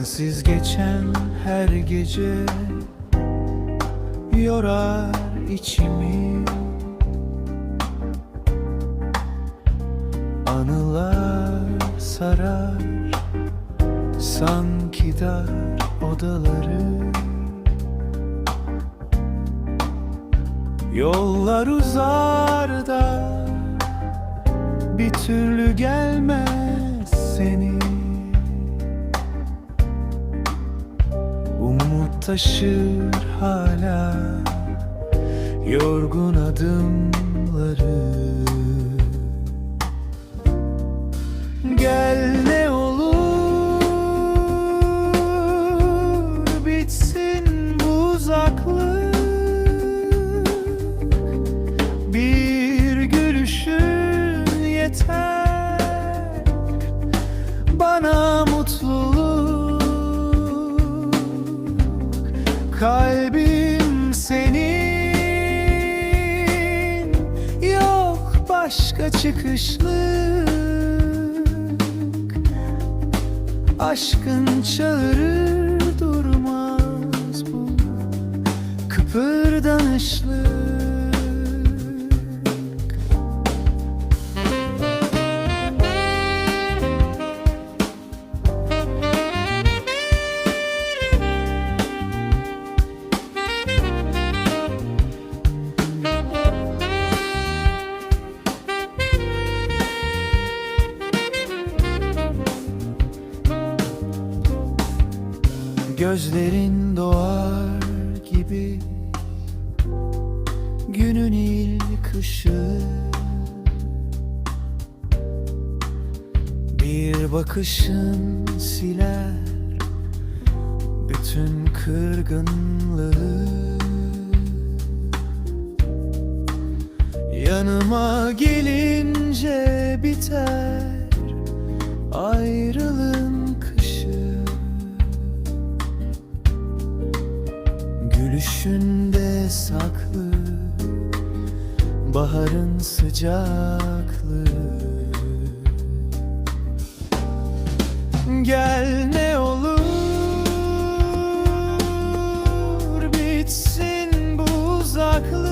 Sensiz geçen her gece Yorar içimi. Anılar sarar Sanki dar odaları. Yollar uzar da Bir türlü gelmez taşır hala Yorgun adımları. Gel ne olur Bitsin bu uzaklık. Bir gülüşün yeter Kalbim senin. Yok başka çıkışlık. Aşkın çağırır durmaz bu Kıpırdanışlık Gözlerin doğar gibi. Günün ilk ışığı Bir bakışın siler Bütün kırgınlığı. Yanıma gelince Gülüşünde saklı Baharın sıcaklığı. Gel ne olur Bitsin bu uzaklık